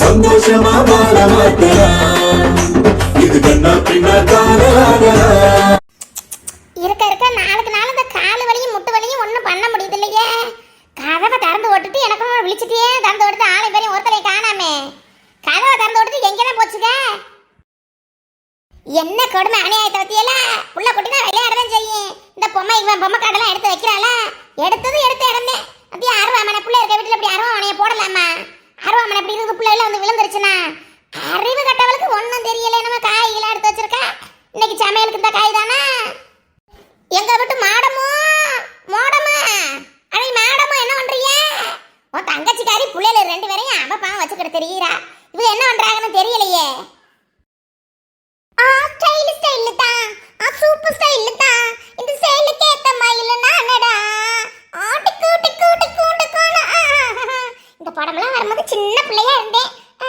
சந்தோஷமா வாழ மாட்டலாம் இது கண்ணா பின்னா காதலாகலாம் இருக்க இருக்க நாளுக்கு நாள் இந்த கால் வலியும் முட்டு வலியும் ஒன்றும் பண்ண முடியுது இல்லையே கதவை திறந்து ஓட்டுட்டு எனக்கும் விழிச்சிட்டே திறந்து ஓட்டுட்டு ஆளை பேரையும் ஒருத்தரை காணாமே. கதவை திறந்து ஓட்டுட்டு எங்கே தான் போச்சுங்க? என்ன கொடுமை அநியாயத்தை பத்தியல உள்ள குட்டினா விளையாடதான் செய்யும். பொம்மை இவன் பொம்மை காடெல்லாம் எடுத்து வைக்கிறாள? எடுத்தது எடுத்து இடந்தேன் அப்படியே அருவாமனை பிள்ளை இருக்க வீட்டில் இப்படி அருவாமனையை போடலாமா? அருவாமனை இப்படி இருக்கு பிள்ளை வந்து விழுந்துருச்சுன்னா? அறிவு கட்டவளுக்கு ஒன்றும் தெரியல நம்ம காய்கெல்லாம் எடுத்து வச்சிருக்கா? இன்னைக்கு சமையலுக்கு இந்த காய் தானா? எங்க விட்டு மாடமோ? மோடமா? அடே மாடமோ என்ன பண்றீங்க? உன் தங்கச்சிக்காரி புள்ளையில ரெண்டு பேரையும் அவ பாவம் வச்சுக்கிட்டு தெரியுறா. இவங்க என்ன பண்றாங்கன்னு தெரியலையே ஆ ஸ்டைல் ஸ்டைல் தான் ஆ சூப்பர் ஸ்டைல் தான் இந்த சேலுக்கு ஏத்த மயில நானடா ஆ டிக்கு டிக்கு டிக்கு டிக்குன்னு ஆ, ஆ, ஆ. இந்த படம்லாம் வரும்போது சின்ன பிள்ளையா இருந்தேன் ஆ,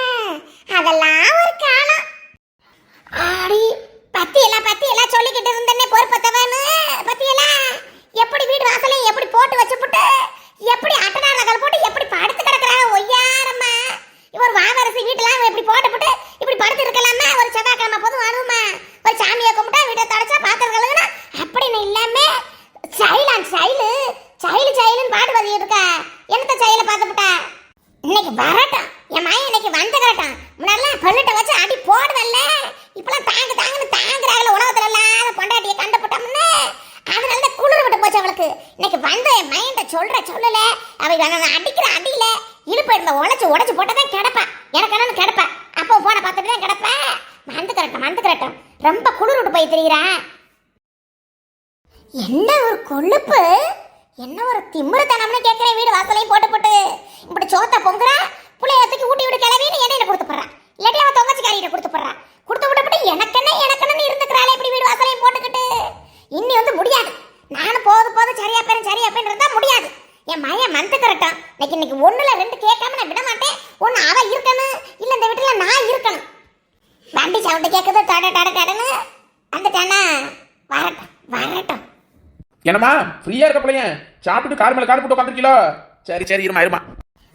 அதெல்லாம் ஒரு காலம் ஆடி பத்தி எல்லாம் பத்தி எல்லாம் சொல்லிக்கிட்டு இருந்தேனே பொறுப்பத்தவனு பத்தி எல்லாம் எப்படி வீடு வாசலையும் எப்படி போட்டு வச்சுப்புட்டு எப்படி அட்டனா நகல் போட்டு எப்படி படுத்து கிடக்குறாங்க ஒய்யாரம்மா இவர் வீட்டுல வீட்டுலாம் இப்படி போட்டு இப்படி படுத்து இருக்கலாமா ஒரு செவ்வாய்க்கிழமை போதும் வருமா? ஒரு சாமியை கும்பிட்டா வீட்டை தொடச்சா பாத்திரம் கழுவுனா அப்படின்னு இல்லாம சைலான் சைலு சைலு சைலுன்னு பாட்டு பதிவு இருக்கா? என்னத்த சைல பார்த்துப்புட்டா இன்னைக்கு வரட்டும். என் மகன் இன்னைக்கு வந்து கரட்டும் முன்னாடிலாம் பல்லுட்ட வச்சு அடி போடுதல்ல. இப்பெல்லாம் தாங்க தாங்கன்னு தாங்குறாங்கள உலகத்துல இல்லாத பொண்டாட்டியை கண்டுபிட்டோம்னு அதனால தான் குளிர் விட்டு போச்சு அவளுக்கு. இன்னைக்கு வந்து என் மைண்ட சொல்ற சொல்லல. அவ அடிக்கிற அடியில இழுப்பு இருந்த உழைச்சு உடச்சு போட்டதான் கிடப்பா. எனக்கு கிடப்பேன் அப்போ போன பார்த்துட்டு தான் கிடப்பா. வந்து கரட்டும் வந்து கரட்டும் ரொம்ப குளிர் விட்டு போய் தெரியுறா. என்ன ஒரு கொழுப்பு? என்ன ஒரு திமிருத்தனம்னு கேட்குறேன் வீடு வாசலையும் போட்டு போட்டு. இப்படி சோத்த பொங்குற புள்ளைய தூக்கி ஊட்டி விட்டு கிளவின்னு என்னையில கொடுத்து போடுறேன் இல்லாட்டி அவன் தொங்கச்சிக்காரிட்ட கொடுத்து போடுறான் கொடுத்து விட்டுப்பட்டு எனக்கென்ன எனக்கென்னு இருந்துக்கிறாளே இப்படி வீடு வாசலையும் போட்டுக்கிட்டு. இன்னி வந்து முடியாது. நானும் போது போது சரியா பேரும் சரியா பேரும் இருந்தால் முடியாது. என் மையன் மந்து கரட்டும் இன்னைக்கு இன்னைக்கு ஒன்றுல ரெண்டு கேட்காம நான் விட மாட்டேன். ஒன்னு அவ இருக்கணும். இல்ல இந்த வீட்டுல நான் இருக்கணும். வண்டி சவுண்டு கேட்குது டட டட டடன்னு வந்துட்டானா வரட்டும் வரட்டும். என்னம்மா ஃப்ரீயா இருக்க பிள்ளைங்க. சாப்பிட்டு கார் மேல கார் போட்டு உட்காந்துருக்கீங்களோ சரி சரி இருமா இருமா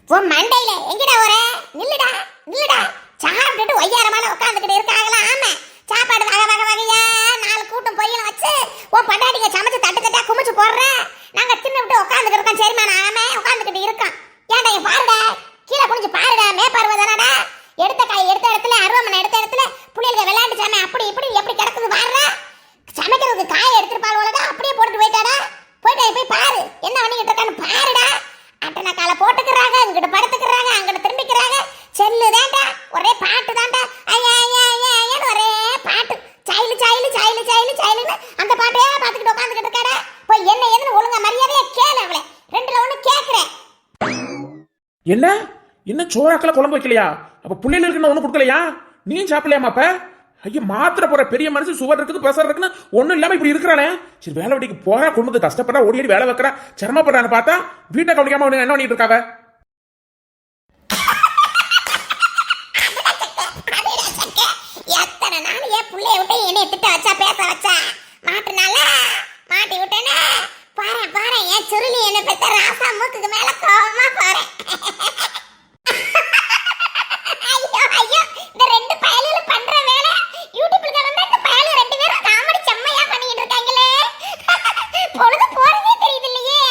உன் மண்டையில எங்கடா வர? நில்லுடா நில்லுடா. சாப்பிட்டுட்டு ஒய்யாரமான உட்காந்துக்கிட்டு இருக்காங்களா? ஆமா. சாப்பாடு வகை வகை வகையா நாலு கூட்டம் பொய்யல வச்சு உன் பண்டாட்டிங்க சமைச்சு தட்டு தட்டா குமிச்சு போடுற நாங்க தின்னு விட்டு உட்காந்துக்கிட்டு இருக்கோம் சரிமா நாம உட்காந்துக்கிட்டு இருக்கோம் ஏன்டா இங்க பாருடா கீழே குனிஞ்சு பாருடா மேப்பார்வை தானடா எடுத்த காய் எடுத்த இடத்துல அருவமனை எடுத்த இடத்துல புள்ளைகளுக்கு விளையாட்டு சாமி அப்படி இப்படி எப்படி கிடக்குது பாருடா சமைக்கிறதுக்கு காய் எடுத்துருப்பாள் போலடா அப்படியே போட்டு போயிட்டாடா போயிட்டா போய் பாரு என்ன பண்ணிக்கிட்டு இருக்கான்னு பாருடா அட்டனை காலை போட்டுக்கிறாங்க இங்கிட்ட படுத்துக்கிறாங்க அங்கிட்ட திரும்பிக்கிறாங்க செல்லு தாண்டா ஒரே பாட்டு தாண்டா ஐயா ஐயா ஐயா ஐயான்னு ஒரே பாட்டு சைலு சைலு சைலுன்னு அந்த பாட்டையே பார்த்துக்கிட்டு உட்காந்துக்கிட்டு இருக்காடா. போய் என்ன ஏதுன்னு ஒழுங்கா மரியாதையா கேளு அவளை. ரெண்டுல ஒண்ணு கேக்குறேன் என்ன? என்ன சோறாக்கல குழம்பு வைக்கலையா? அப்ப புள்ளையில இருக்குன்னு ஒண்ணு கொடுக்கலையா? நீ சாப்பிடலையாமா அப்ப? ஐயோ மாத்திர போற பெரிய மனுஷன் சுவர் இருக்குது பிரஷர் இருக்குன்னு ஒண்ணும் இல்லாம இப்படி இருக்கிறானே சரி வேலை வெட்டிக்கு போறா குடும்பத்துக்கு கஷ்டப்படுறா ஓடி ஓடி வேலை வைக்கிறா. சிரமப்படுறான்னு பார்த்தா வீட்டை கவனிக்காம என்ன பண்ணிட்டு இருக்காவ எத்தனை நாள் என் பிள்ளைய விட்டு என்னைய திட்ட வச்சா பேச வச்சா மாட்டுனால மாட்டி விட்டேனே பாரு பாரு என் சுருளி என்ன பெத்த ராசா மூக்குக்கு மேல கோவமா போறேன் ஐயோ ஐயோ இந்த ரெண்டு பயலுல பண்ற வேலை யூடியூப்ல வந்து இந்த பயலு ரெண்டு பேரும் காமெடி செம்மையா பண்ணிட்டு இருக்காங்களே பொழுது போறதே தெரியுது இல்லையே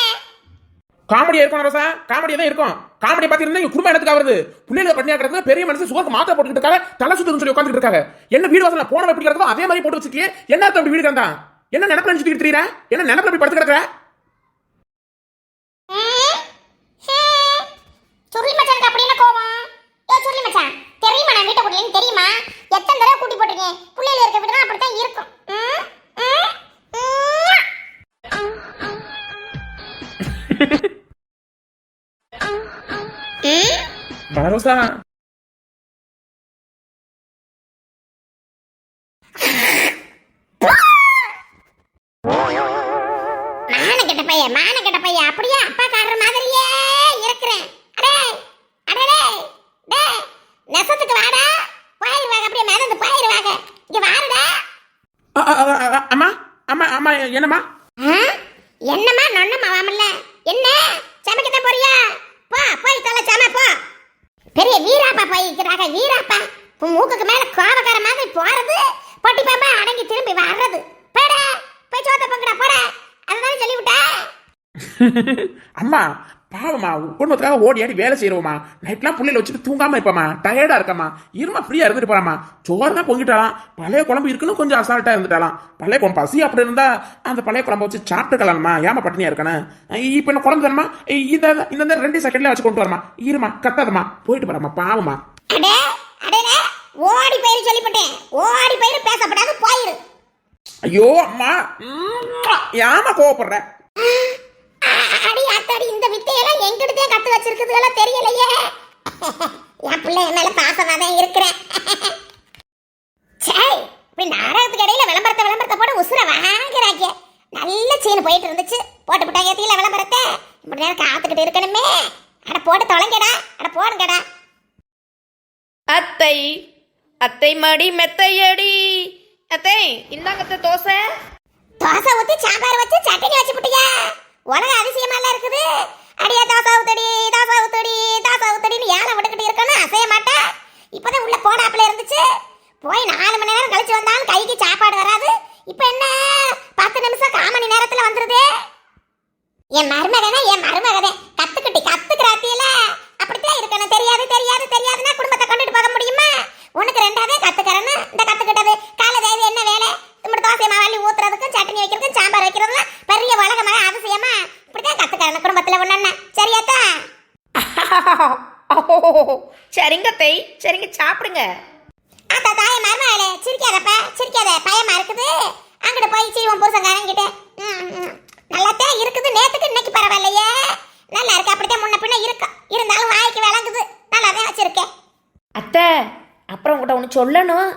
காமெடியா இருக்கும் ரசா காமெடி தான் இருக்கும்? காமெடி பாத்தீங்கன்னா இங்க குடும்பம் இடத்துக்கு வருது பிள்ளைகளை பண்ணியா கிடக்குது பெரிய மனுஷன் சுகருக்கு மாத்திரை போட்டுக்கிட்டு இருக்காங்க தலை சுத்துன்னு சொல்லி உட்காந்துட்டு இருக்காங்க என்ன வீடு வாசல போன எப்படி கிடக்கோ அதே மாதிரி போட்டு வச்சிருக்கீங்க என்ன அர்த்தம் அப்படி வீடு கிடந்தான் என்ன நினைப்பு நினைச்சுட்டு என்ன நினைப்பு அப்படி படுத்து கிடக்குற? பரோசா மானக்கெட்ட பையன் மானக்கெட்ட பையன் அப்படியே? அப்பா காட்டுற மாதிரியே இருக்கிறேன். அடே அடடே டே நெசத்துக்கு வாடா. பாயிருவாங்க அப்படியே மிதந்து பாயிருவாங்க இங்க வாருடா. அம்மா அம்மா அம்மா என்னம்மா? என்னம்மா நொன்னம்மா வாமல்ல என்ன சமைக்கத்தான் போறியா போ போய் தொலை சம போ பெரிய வீராப்பா போய்க்கிறாங்க வீராப்பா உன் மூக்குக்கு மேல கோபக்கார மாதிரி போறது. பொட்டி பாம்பா அடங்கி திரும்பி வர்றது. போடா போய் சோத்த பங்குடா போடா. அதுதானே சொல்லிவிட்டா. அம்மா பாவம்மா குடும்பத்துக்காக ஓடி ஆடி வேலை செய்யறோமா நைட்லாம் புள்ளையில வச்சுட்டு தூங்காம இருப்பாமா டயர்டா இருக்கம்மா. இருமா ஃப்ரீயா இருந்துட்டு போறாமா சோறு தான் பொங்கிட்டாலாம் பழைய குழம்பு இருக்குன்னு கொஞ்சம் அசால்ட்டா இருந்துட்டாலாம் பழைய குழம்பு பசி அப்படி இருந்தா அந்த பழைய குழம்பு வச்சு சாப்பிட்டுக்கலாம்மா ஏமா பட்டினியா இருக்கணும்? இப்ப என்ன குழம்பு தரமா இந்த இந்த ரெண்டு செகண்ட்ல வச்சு கொண்டு வரமா இருமா கத்தாதம்மா. போயிட்டு போறாமா பாவமா ஓடி போயிரு சொல்லிவிட்டேன் ஓடி போயிரு பேசப்படாது போயிரு. ஐயோ அம்மா. ஏம்மா கோவப்படுற? அடி அத்தாடி இந்த வித்தையெல்லாம் எங்கிட்டே கத்து வச்சிருக்குதுலாம் தெரியலையே. என் பிள்ளை என் மேல பாசமா தான் இருக்கிறேன். சே இப்படி நாடகத்துக்கு இடையில விளம்பரத்தை விளம்பரத்தை போட உசுர வாங்குறாங்க. நல்ல சீன் போயிட்டு இருந்துச்சு. போட்டு விட்டாங்க ஏத்தியில விளம்பரத்தை. இப்படி நேரம் காத்துக்கிட்டு இருக்கணுமே. அட போட்டு தொலைங்கடா. அட போடுங்கடா. அத்தை அத்தை மடி மெத்தையடி. அத்தை இந்தாங்க தோசை. தோசை ஊத்தி சாம்பார் வச்சு சட்னி வச்சு புட்டியா? உனக்கு அதிசயமா எல்லாம் இருக்குது. அடியே தோசை ஊத்தடி தோசை ஊத்தடி தோசை ஊத்தடின்னு ஏழை விட்டுக்கிட்டு இருக்கணும் அசைய மாட்டேன் இப்பதான் உள்ள போனாப்புல இருந்துச்சு. போய் நாலு மணி நேரம் கழிச்சு வந்தாலும் கைக்கு சாப்பாடு வராது. இப்ப என்ன? பத்து நிமிஷம் கால் மணி நேரத்துல வந்துருது. என் மருமகனே கத்துக்கிட்டி கத்துக்கிறாத்தியில அப்படித்தான் இருக்கணும் தெரியாது தெரியாது தெரியாதுன்னா குடும்பத்தை கொண்டுட்டு போக முடியுமா உனக்கு ரெண்டாவது கத்துக்கிறேன்னு இந்த கத்துக்கிட்டது காலை தேதி என்ன வேலை இப்படி தோசை மாவாளி ஊத்துறதுக்கும் சட்னி வைக்கிறதுக்கும் சாம்பார் வைக்கிறதுலாம் பெரிய உலகமாக அதிசயமா இப்படிதான் கத்துக்கிறேன் குடும்பத்துல ஒண்ணு சரியாத்தா அத்தை. சரிங்க சாப்பிடுங்க. அத்தா தாய மருமகளே சிரிக்காதப்ப சிரிக்காத பயமா இருக்குது? அங்கிட்டு போய் சீவன் புருஷங்காரன் கிட்ட நல்லாத்தான் இருக்குது நேத்துக்கு இன்னைக்கு பரவாயில்லையே. நல்லா இருக்கு அப்படித்தான் முன்ன பின்ன இருக்கு. இருந்தாலும் வாய்க்கு விளங்குது. நல்லா தான் வச்சிருக்கேன். அத்தை அப்புறம் உங்கள்கிட்ட ஒன்று சொல்லணும்.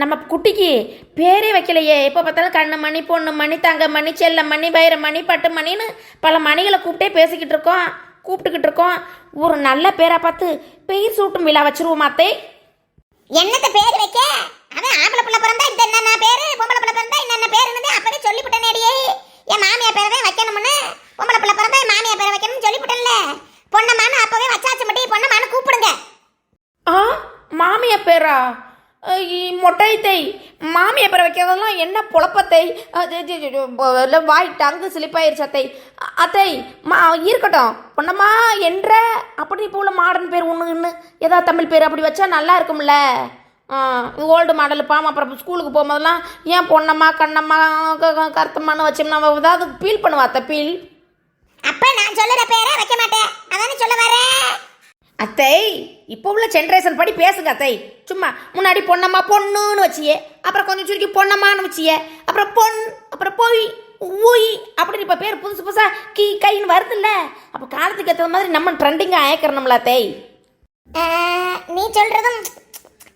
நம்ம குட்டிக்கு பேரே வைக்கலையே. எப்போ பார்த்தாலும் கண்ணு மணி பொண்ணு மணி தங்க மணி செல்ல மணி பயிர மணி பட்டு மணின்னு பல மணிகளை கூப்பிட்டே பேசிக்கிட்டு இருக்கோம். கூப்பிட்டுக்கிட்டு இருக்கோம் ஒரு நல்ல பேரா பார்த்து பெயர் சூட்டும் விழா வச்சிருவோம் அத்தை. என்னத்த பேர் வைக்க? அவன் ஆம்பளை பிள்ளை பிறந்தா இந்த என்னென்ன பேரு? பொம்பளை பிள்ளை பிறந்தா என்னென்ன பேருன்னு அப்பவே சொல்லிவிட்டேனேடியே என் மாமியா பேரை தான் வைக்கணும்னு. பொம்பளை பிள்ளை பிறந்தா என் மாமியா பேரை வைக்கணும்னு சொல்லிவிட்டேன்ல. பொண்ணம்மான்னு அப்பவே வச்சாச்சு மட்டும் பொண்ணம்மான்னு கூப்பிடுங்க. ஆ மாமியா பேரா? மொட்டைத்தை மொட்டை தை பேரை வைக்கிறதெல்லாம் என்ன புழப்பத்தை? இல்லை வாய் டங்கு சிலிப்பாயிருச்சு அத்தை அத்தை மா இருக்கட்டும். பொண்ணம்மா என்ற அப்படி இப்போ உள்ள மாடர்ன் பேர் ஒன்று ஒன்று ஏதாவது தமிழ் பேர் அப்படி வச்சா நல்லா இருக்கும்ல? ஓல்டு மாடல் பாம் அப்புறம் ஸ்கூலுக்கு போகும்போதெல்லாம் ஏன் பொண்ணம்மா கண்ணம்மா க- கருத்தம்மான்னு வச்சோம்னா ஏதாவது ஃபீல் பண்ணுவா அத்தை ஃபீல் அப்போ நான் சொல்லுற பேரை வைக்க மாட்டேன். அதானே சொல்ல வரேன் அத்தை இப்போ உள்ள ஜென்ரேஷன் படி பேசுங்க அத்தை. சும்மா முன்னாடி பொண்ணம்மா பொண்ணுன்னு வச்சியே அப்புறம் கொஞ்சம் சுருக்கி பொண்ணம்மான்னு வச்சியே அப்புறம் பொன் அப்புறம் பொய் ஊய் அப்படின்னு இப்போ பேர் புதுசு புதுசாக கீ கைன்னு வருதுல்ல. அப்போ காலத்துக்கு ஏற்ற மாதிரி நம்ம ட்ரெண்டிங்காக ஆயக்கிறணும்ல அத்தை. நீ சொல்கிறதும்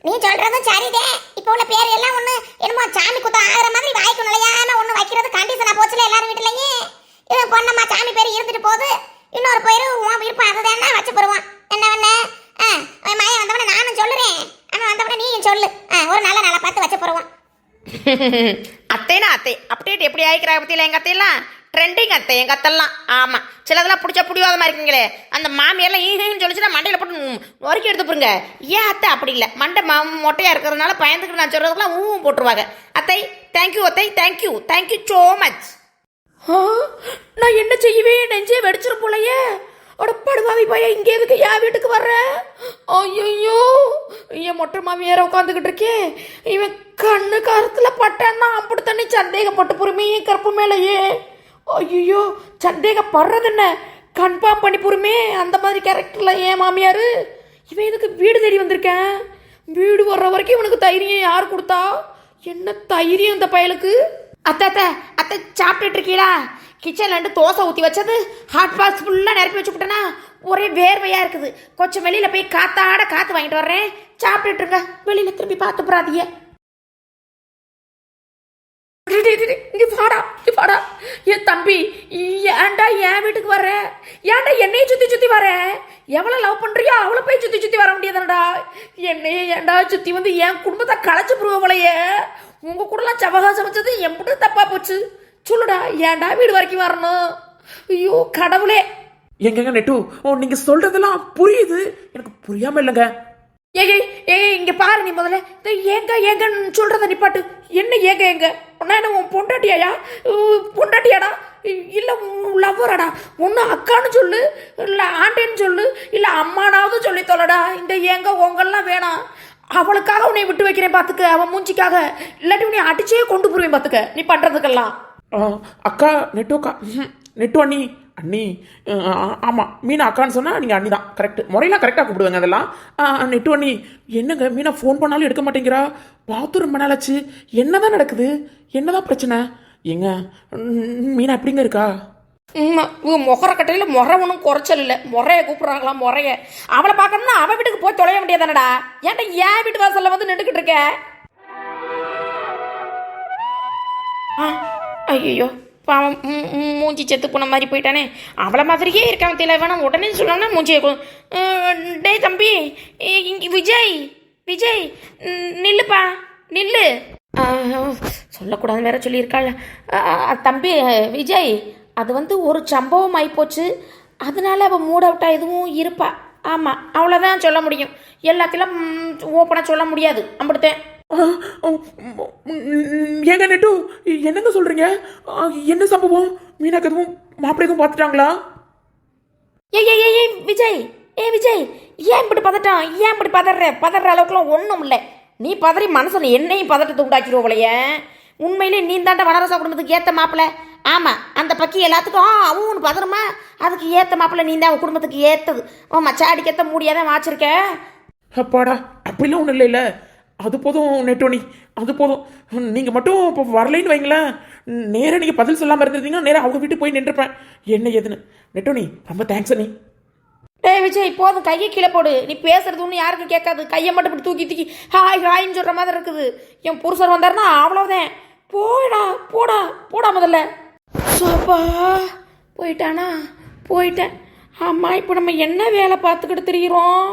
நீ சொல்கிறதும் சரிதே. இப்போ உள்ள பேர் எல்லாம் ஒன்று என்னமோ சாமி குத்தம் ஆகிற மாதிரி வாய்க்கு இல்லையா ஒன்று வைக்கிறது கண்டிஷனாக போச்சுல எல்லாரும் வீட்டுலயும். இது பொண்ணம்மா சாமி பேர் இருந்துட்டு போகுது. இன்னொரு பேரு உன் விருப்பம் அதுதானே வச்சு போடுவான். என்ன பண்ண ஆ, அவன் வந்தவன நானும் சொல்லுறேன். அவன் வந்தவன நீயும் சொல்லு. ஆ, ஒரு நல்ல நாளை பார்த்து வச்சு போடுவான். அத்தைனா அத்தை. அப்டேட் எப்படி ஆயிக்கிறா பற்றியில எங்கள் அத்தையெல்லாம்? ட்ரெண்டிங் அத்தை எங்கள் அத்தெல்லாம் ஆமாம் சிலதெல்லாம் பிடிச்சா பிடிவாத மாதிரி இருக்கீங்களே. அந்த மாமியெல்லாம் ஈஹின்னு சொல்லிச்சுன்னா மண்டையில் போட்டு உரைக்கி எடுத்து ஏன் அத்தை அப்படி இல்லை? மண்டை மா மொட்டையாக இருக்கிறதுனால பயந்துக்கிட்டு நான் சொல்கிறதுக்குலாம் ஊவும் போட்டுருவாங்க. அத்தை தேங்க்யூ அத்தை தேங்க்யூ தேங்க்யூ ஸோ மச் நான் என்ன செய்யவே நெஞ்சே வெடிச்சிரும் போலையே. அட படுவாவி பையன் இங்கே எதுக்கு என் வீட்டுக்கு வர்ற? ஐயோ என் மொட்டை மாமியார உட்காந்துக்கிட்டு இருக்கேன் இவன் கண்ணு கருத்துல பட்டான்னா அப்படி தண்ணி சந்தேகப்பட்டு பொறுமையே கருப்பு மேலேயே. ஐயோ சந்தேகப்படுறது என்ன கன்ஃபார்ம் பண்ணி பொறுமே அந்த மாதிரி கேரக்டர்ல ஏன் மாமியார்? இவன் எதுக்கு வீடு தேடி வந்திருக்கேன்? வீடு வர்ற வரைக்கும் இவனுக்கு தைரியம் யார் கொடுத்தா? என்ன தைரியம் இந்த பயலுக்கு? அத்தை அத்தை அத்தை சாப்பிட்டுட்டு இருக்கீடா கிச்சன்ல இருந்து தோசை ஊற்றி வச்சது. ஹாட் பாக்ஸ் ஃபுல்லாக நிரப்பி வச்சு விட்டேன்னா ஒரே வேர்வையாக இருக்குது. கொஞ்சம் வெளியில் போய் காத்தாட காற்று வாங்கிட்டு வர்றேன். சாப்பிட்டுட்டு இருங்க. வெளியில் திரும்பி பார்த்து போறாதீங்க டேய், டேய், டேய், இங்க என் தம்பி ஏன்டா என் வீட்டுக்கு வர ஏன்டா என்னைய சுத்தி சுத்தி வர எவ்வளவு லவ் பண்றியோ அவ்வளோ போய் சுத்தி சுத்தி வர முடியாதுடா. என்னைய ஏன்டா சுத்தி வந்து என் குடும்பத்தை களைச்சு போலையே. உங்க கூடலாம் சவகாசம் வச்சது எம்பிட்டு தப்பா போச்சு. சொல்லுடா ஏன்டா வீடு வரைக்கும் வரணும்? ஐயோ கடவுளே. எங்கங்க நெட்டு ஓ நீங்க சொல்றதெல்லாம் புரியுது. எனக்கு புரியாம இல்லைங்க. ஏய் ஏய் இங்க பாரு நீ முதல்ல. ஏங்க ஏங்கன்னு சொல்றத நிப்பாட்டு என்ன ஏங்க ஏங்க? நான் என்ன உன் பொண்டாட்டியாயா? பொண்டாட்டியாடா? இல்ல லவ்வராடா? ஒன்னு அக்கான்னு சொல்லு இல்ல ஆண்டேன்னு சொல்லு இல்ல அம்மானாவது சொல்லி தொலைடா இந்த ஏங்க உங்கெல்லாம் வேணாம். அவளுக்காக உன்னை விட்டு வைக்கிறேன் பார்த்துக்க அவன் மூஞ்சிக்காக. இல்லாட்டி உன்னை அடிச்சே கொண்டு போடுவேன் பார்த்துக்க நீ பண்ணுறதுக்கெல்லாம் அக்கா நெட்டு அக்கா. நெட்டு அண்ணி. அண்ணி. ஆமாம் ஆமா. மீனா அக்கான்னு சொன்னால் நீங்கள் அண்ணி தான். கரெக்ட் முறையெல்லாம் கரெக்டாக கூப்பிடுவாங்க அதெல்லாம். நெட்டு அண்ணி. என்னங்க மீனா ஃபோன் பண்ணாலும் எடுக்க மாட்டேங்கிறா? பார்த்து ரொம்ப நாளாச்சு என்னதான் நடக்குது? என்ன தான் பிரச்சனை? ஏங்க மீனை மீனா எப்படிங்க இருக்கா? முகர கட்டையில் முறை ஒன்றும் குறைச்சல் இல்லை. முறைய கூப்பிட்றாங்களாம் முறைய அவளை பார்க்கணும்னா அவள் வீட்டுக்கு போய் தொலைய வேண்டியதானடா? ஏன்டா ஏன் வீட்டு வாசல்ல வந்து நின்றுக்கிட்டு இருக்க? ஐயோ பாவம் மூஞ்சி செத்து போன மாதிரி போயிட்டானே. அவளை மாதிரியே இருக்கான் தெரியல வேணாம் உடனே சொல்லணும்னா மூஞ்சியை டே டேய் தம்பி இங்கே விஜய் விஜய் நில்லுப்பா நில்லு. சொல்லக்கூடாதுன்னு வேற சொல்லியிருக்காள். தம்பி விஜய் அது வந்து ஒரு சம்பவம் ஆயிப்போச்சு அதனால அவள் மூட் அவுட்டா எதுவும் இருப்பா. ஆமாம் அவ்வளோதான் சொல்ல முடியும். எல்லாத்தையும் ஓப்பனாக சொல்ல முடியாது. அப்படித்தேன் ஏங்க நெட்டு என்னங்க சொல்றீங்க? ஆ, என்ன சம்பவம்? மீனாக்கு எதுவும் மாப்பிள்ளை எதுவும் பார்த்துட்டாங்களா? ஏய் ஏய் ஏய், விஜய். ஏ விஜய். ஏன் இப்படி பதட்டம்? ஏன் இப்படி பதற பதற அளவுக்குலாம் ஒன்றும் இல்லை நீ பதறி மனசில் என்னையும் பதட்டத்தை உண்டாக்கிடுவோலையே உண்மையிலே நீ தாண்ட வனரசா குடும்பத்துக்கு ஏற்ற மாப்பிள்ள ஆமாம் அந்த பக்கி எல்லாத்துக்கும் ஆ அவன் பதறமா அதுக்கு ஏற்ற மாப்பிள்ள நீ தான் உன் குடும்பத்துக்கு ஏற்றது உன் மச்சாடிக்கேற்ற மூடியாதான் வாச்சிருக்க? அப்பாடா அப்படிலாம் ஒன்றும் இல்லைல்ல. அது போதும் நெட்டோனி. அது போதும். நீங்கள் மட்டும் இப்போ வரலைன்னு வைங்களேன். நேராக நீங்கள் பதில் சொல்லாமல் இருந்திருந்தீங்கன்னா நேராக அவங்க வீட்டுக்கு போய் நின்றுப்பேன். என்ன ஏதுன்னு. நெட்டோனி ரொம்ப தேங்க்ஸ் அண்ணி. டேய் விஜய் போதும் கையை கீழே போடு. நீ பேசுறது ஒன்றும் யாருக்கும் கேட்காது. கையை மட்டும் இப்படி தூக்கி தூக்கி ஹாய் ஹாய்ன்னு சொல்கிற மாதிரி இருக்குது. என் புருஷர் வந்தாருன்னா அவ்வளோதான் போடா போடா போடா முதல்ல. சோப்பா போயிட்டானா? போயிட்டேன். ஆமாம் இப்போ நம்ம என்ன வேலை பார்த்துக்கிட்டு தெரிகிறோம்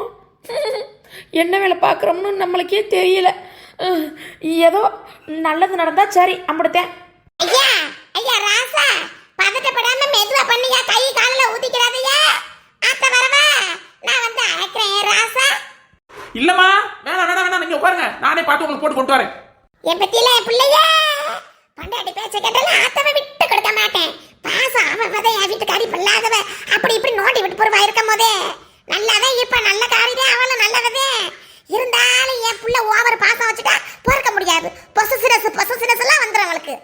என்ன வேலை பார்க்குறோம்னு நம்மளுக்கே தெரியல. ஏதோ நல்லது நடந்தா சரி அம்படுத்தேன். ஐயா ஐயா ராசா பதட்டப்படாம மெதுவா பண்ணியா கை காலில் ஊதிக்கிறாதையா அத்த வரவா நான் வந்து அழைக்கிறேன் ராசா. இல்லைம்மா வேணாம் வேணாம் வேணாம். நீங்கள் உட்காருங்க. நானே பார்த்து உங்களுக்கு போட்டு கொண்டு வரேன். என் பத்தியில என் பிள்ளையா. பண்டாட்டி பேச்ச கேட்டாலும் ஆத்தவ விட்டு கொடுக்க மாட்டேன். பாசம் அவன் வதை என் வீட்டுக்காரி பிள்ளாதவ அப்படி இப்படி நோண்டி விட்டு போறவா இருக்கும் போதே. நல்லாதான் இருப்பா நல்ல காரிதே அவளும் நல்லவதே. இருந்தாலும் என் புள்ள ஓவர் பாசம் வச்சுட்டா பொறுக்க முடியாது. பொசசினஸ் பொசசினஸ் எல்லாம் வந்துடும் அவளுக்கு.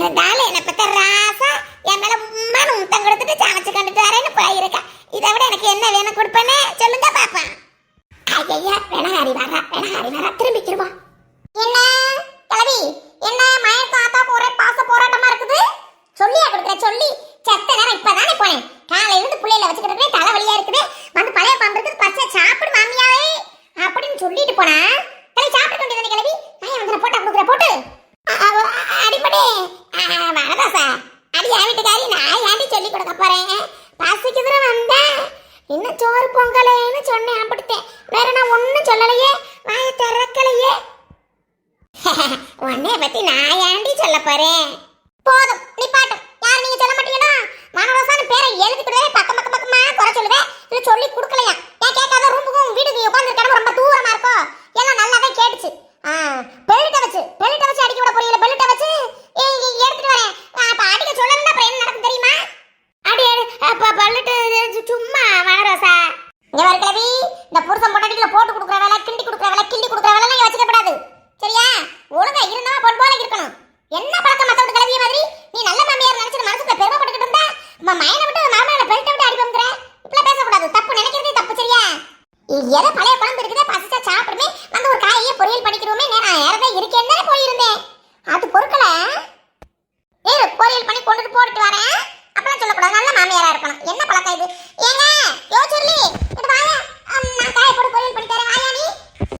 இருந்தாலும் என்ன பத்த ராசா என் மேல உம்மானு முத்தம் கொடுத்துட்டு சமைச்சு கண்டுட்டு வரேன்னு போயிருக்கா. இதை விட எனக்கு என்ன வேணும் கொடுப்பேன்னு சொல்லுங்க பாப்பேன் ஐயா வேணாரி வரா வேணாரி வரா திரும்பிக்கிருவா என்ன கிளவி என்ன மயக்கம் ஆத்தா போற பாச போராட்டமா இருக்குது? சொல்லியா கொடுக்குற சொல்லி செத்த